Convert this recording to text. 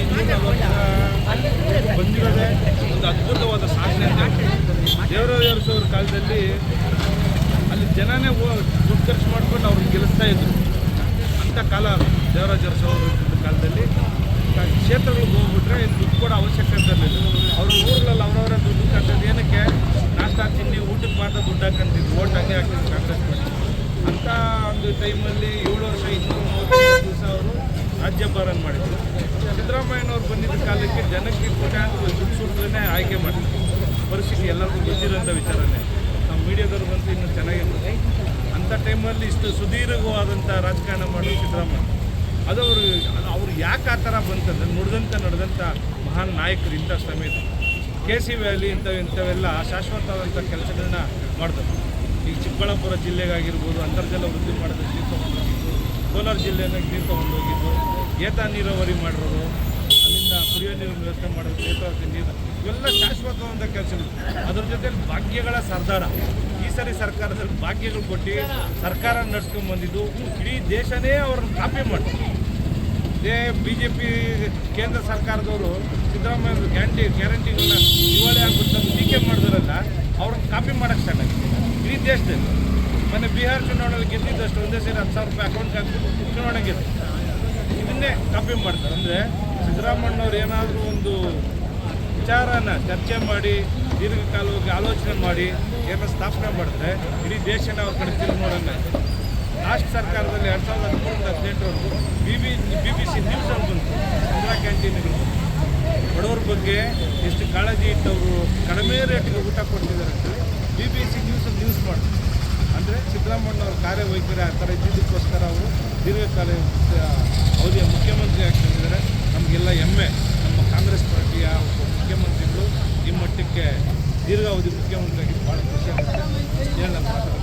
ಇನ್ನೂರ ಬಂದಿರೋದೇ ಒಂದು ಅದ್ಭುತವಾದ ಸಾಧನೆ ಅಂತ ದೇವರಾಜ ಅವ್ರ ಕಾಲದಲ್ಲಿ ಅಲ್ಲಿ ಜನನೇ ದುಡ್ಡು ಖರ್ಚು ಮಾಡ್ಕೊಂಡು ಅವ್ರಿಗೆ ಗೆಲ್ಲಿಸ್ತಾ ಇದ್ರು. ಅಂಥ ಕಾಲ ದೇವರಾಜ ಅವರು ಕಾಲದಲ್ಲಿ. ಕ್ಷೇತ್ರಗಳಿಗೆ ಹೋಗ್ಬಿಟ್ರೆ ದುಡ್ಡು ಕೂಡ ಅವಶ್ಯಕತೆ ಇರಲಿಲ್ಲ ಅವ್ರ ಊರಲ್ಲಿ ಅವರವರ ದುಡ್ಡು ಕಟ್ಟೋದು ಏನಕ್ಕೆ? ನಾಷ್ಟ ತಿಂಡಿ ಊಟಕ್ಕೆ ಮಾತ್ರ ದುಡ್ಡು ಹಾಕೊಂತಿದ್ರು ಓಟ್ ಹಾಕಿ ಹಾಕಿದ್ರು ಕಾಂಗ್ರೆಸ್ ಪಕ್ಷ. ಅಂಥ ಒಂದು ಟೈಮಲ್ಲಿ ಏಳು ವರ್ಷ ಇನ್ನೂರು ಮೂವತ್ತೈದು ದಿವಸ ಅವರು ರಾಜ್ಯಭಾರನ ಮಾಡಿದ್ರು. ಸಿದ್ದರಾಮಯ್ಯನವ್ರು ಬಂದಿದ್ದ ಕಾಲಕ್ಕೆ ಜನಕ್ಕೆ ಕೋಟ್ಯಾಂತರ ಸುತ್ತಲೇ ಆಯ್ಕೆ ಮಾಡಿದ್ರು. ಪರಿಸ್ಥಿತಿ ಎಲ್ಲರಿಗೂ ಗೊತ್ತಿರೋಂಥ ವಿಚಾರನೇ. ನಮ್ಮ ಮೀಡಿಯಾದವ್ರು ಬಂದು ಇನ್ನೂ ಚೆನ್ನಾಗಿರ್ತದೆ ಅಂಥ ಟೈಮಲ್ಲಿ ಇಷ್ಟು ಸುದೀರ್ಘವಾದಂಥ ರಾಜಕಾರಣ ಮಾಡೋದು ಸಿದ್ದರಾಮಯ್ಯ. ಅದು ಅವರು, ಅವ್ರು ಯಾಕೆ ಆ ಥರ ಬಂತಂದ್ರೆ ನುಡಿದಂಥ, ನಡೆದಂಥ ಮಹಾನ್ ನಾಯಕರು ಇಂಥ ಸಮೇತ ಕೆ ಸಿ ವ್ಯಾಲಿ ಇಂಥವು, ಇಂಥವೆಲ್ಲ ಶಾಶ್ವತವಾದಂಥ ಕೆಲಸಗಳನ್ನ ಮಾಡಿದ್ರು ಈಗ ಚಿಕ್ಕಬಳ್ಳಾಪುರ ಜಿಲ್ಲೆಗಾಗಿರ್ಬೋದು, ಅಂತರ್ಜಲ ವೃದ್ಧಿ ಮಾಡಿದ್ರೆ ನೀರು ತೊಗೊಂಡೋಗಿದ್ದು ಕೋಲಾರ ಜಿಲ್ಲೆಯನ್ನು ನೀರು ತೊಗೊಂಡೋಗಿದ್ದು ಏತ ನೀರಾವರಿ ಮಾಡಿರೋದು, ಅಲ್ಲಿಂದ ಕುಡಿಯೋ ನೀರಿನ ವ್ಯವಸ್ಥೆ ಮಾಡೋದು ನೇತ್ರಾವತಿ ನೀರು, ಇವೆಲ್ಲ ಶಾಶ್ವತವಾದ ಕೆಲಸಗಳು. ಅದ್ರ ಜೊತೆ ಭಾಗ್ಯಗಳ ಸರ್ದಾರ. ಈ ಸರಿ ಸರ್ಕಾರದಲ್ಲಿ ಭಾಗ್ಯಗಳು ಕೊಟ್ಟು ಸರ್ಕಾರ ನಡೆಸ್ಕೊಂಡ್ಬಂದಿದ್ದು ಇಡೀ ದೇಶನೇ ಅವ್ರನ್ನ ಕಾಪಿ ಮಾಡ್ತಾರೆ ಇದೇ ಬಿ ಜೆ ಪಿ ಕೇಂದ್ರ ಸರ್ಕಾರದವರು ಸಿದ್ದರಾಮಯ್ಯ ಗ್ಯಾರಂಟಿ ಗ್ಯಾರಂಟಿಗಳನ್ನ ದಿವಾಳಿ ಆಗ್ಬಿಟ್ಟು ಟೀಕೆ ಮಾಡಿದ್ರಲ್ಲ, ಅವ್ರನ್ನ ಕಾಪಿ ಮಾಡೋಕ್ಕೆ ಸ್ಟಾರ್ಟ್ ಆಗಿದೆ. ಇಡೀ ದೇಶದಲ್ಲಿ. ಮೊನ್ನೆ ಬಿಹಾರ್ ಚುನಾವಣೆಯಲ್ಲಿ ಗೆದ್ದಿದ್ದಷ್ಟು, ಒಂದೇ ಸೇರಿ ಹತ್ತು ಸಾವಿರ ರೂಪಾಯಿ ಅಕೌಂಟ್ಗೆ ಹಾಕಿ ಚುನಾವಣೆ ಗೆದ್ದು ಇದನ್ನೇ ಕಾಪಿ ಮಾಡ್ತಾರೆ. ಅಂದರೆ ಸಿದ್ದರಾಮಣ್ಣವ್ರು ಏನಾದರೂ ಒಂದು ವಿಚಾರನ ಚರ್ಚೆ ಮಾಡಿ, ದೀರ್ಘಕಾಲವಾಗಿ ಆಲೋಚನೆ ಮಾಡಿ ಏನೋ ಸ್ಥಾಪನೆ ಮಾಡಿದ್ರೆ ಇಡೀ ದೇಶನ ಅವ್ರ ಕಡೆ ನೋಡೋಣ. ಲಾಸ್ಟ್ ಸರ್ಕಾರದಲ್ಲಿ ಎರಡು ಸಾವಿರದ ಹದಿಮೂರಿಂದ ಹದಿನೆಂಟರವರೆಗೂ B B B B C news ಅಂತ ಬಂತು. ಇಂದಿರಾ ಕ್ಯಾಂಟೀನ್ಗಳು. ಬಡವ್ರ ಬಗ್ಗೆ ಎಷ್ಟು ಕಾಳಜಿ ಇಟ್ಟವರು ಕಡಿಮೆ ರೇಟಿಗೆ ಊಟ ಕೊಡ್ತಿದ್ದಾರೆ. ಸಿದ್ದರಾಮಣ್ಣವ್ರು ಕಾರ್ಯವೈಖರಿ ಆ ಥರ ಇದ್ದಿದ್ದಕ್ಕೋಸ್ಕರ ಅವರು ದೀರ್ಘಕಾಲ ಅವಧಿಯ ಮುಖ್ಯಮಂತ್ರಿಯಾಗಿ ತಂದಿದ್ದಾರೆ ನಮಗೆಲ್ಲ ಹೆಮ್ಮೆ. ನಮ್ಮ ಕಾಂಗ್ರೆಸ್ ಪಾರ್ಟಿಯ ಒಬ್ಬ ಮುಖ್ಯಮಂತ್ರಿಗಳು ಈ ಮಟ್ಟಕ್ಕೆ ದೀರ್ಘಾವಧಿ ಮುಖ್ಯಮಂತ್ರಿಯಾಗಿ ಭಾಳ ಖುಷಿಯಾಗುತ್ತೆ